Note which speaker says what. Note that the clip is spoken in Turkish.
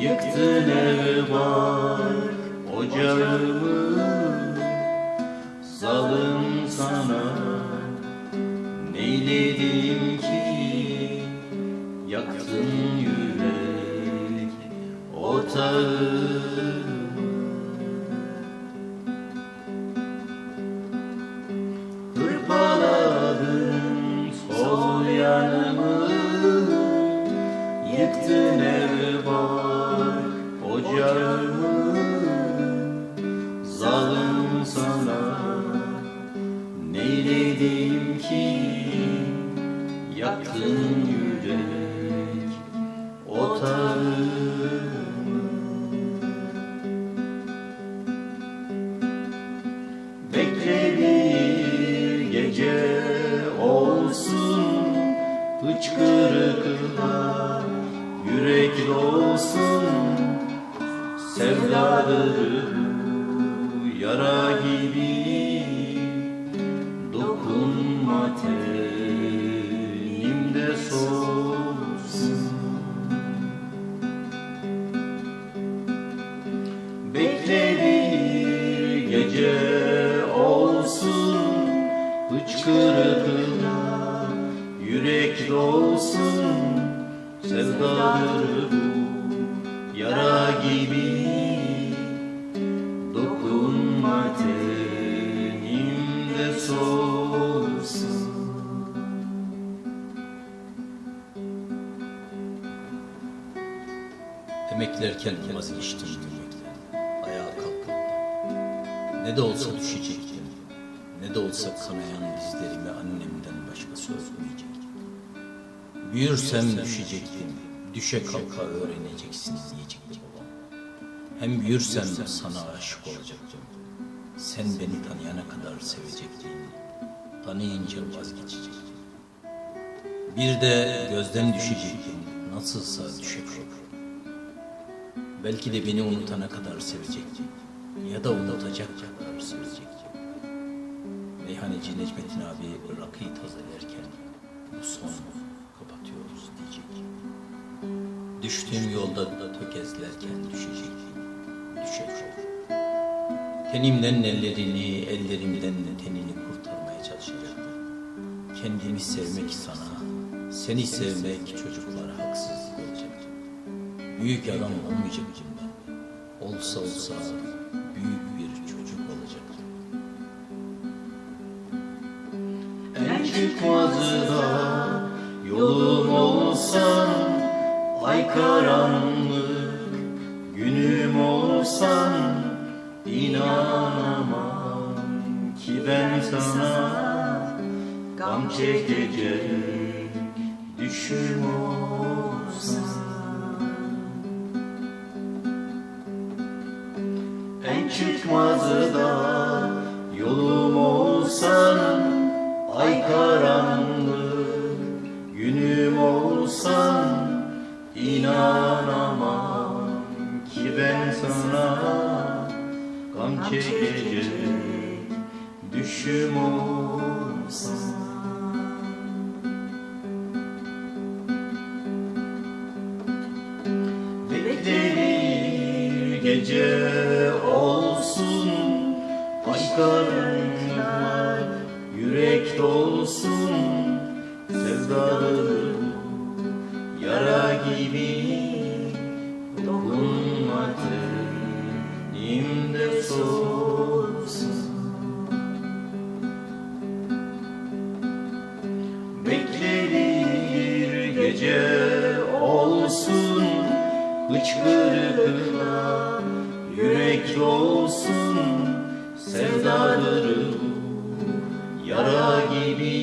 Speaker 1: Yıktın ev var ocağımı Zalim sana. Neyledim ki? Yaktın yürek otağımı Hırpaladın sol yanımı. Yıktın neyledim ki Yaktın yürek otağımı Bekle bir gece olsun Hıçkırıkla yürek dolsun. Sevdaları yara gibi Bekle bir gece olsun Hıçkırıkla yürek dolsun. Sevdaları bu yara gibi Dokunma tenimde solsun
Speaker 2: Emeklerken vazgeçtim Ne de olsa düşecektim. Ne de olsa kanayan dizlerimi annemden başkası örtmeyecektim Büyürsem düşecektim. Düşe kalka öğreneceksin diyecekti babam Hem büyürsem sana aşık olacaktım. Sen beni tanıyana kadar sevecektin Tanıyınca vazgeçecektim. Bir de gözden düşecektim. Nasılsa düşe kalka Belki de beni unutana kadar sevecekti. Ya da unutacak kadar. Meyhaneci Necmettin abi rakıyı tazelerken bu son kapatıyoruz diyecek. Düştüğüm yolda da tökezlerken düşecekti. Düşecek. Tenimden ellerini, ellerimden de tenini kurtarmaya çalışacaktı. Kendimi sevmek sana, seni sevmek çocuklara haksızlık olacaktı. Büyük adam olmayacaktım ben. Olsa olsa büyük bir çocuk olacaktım.
Speaker 1: En çıkmazı da yolum olsan Ay karanlık günüm olsan inanamam ki ben sana Gam çekecek düşüm olsan En çıkmazı da yolum olsan Ay karanlık. Günüm olsan inanamam ki ben sana Gam çekecek düşüm olsan gece olsun karanlıklar yürek dolsun Sevdaları yara gibi Dokunma tenimde soğusun. Bekle bir gece olsun Hıçkırıkla yürek dolsun Sevdaları yara gibi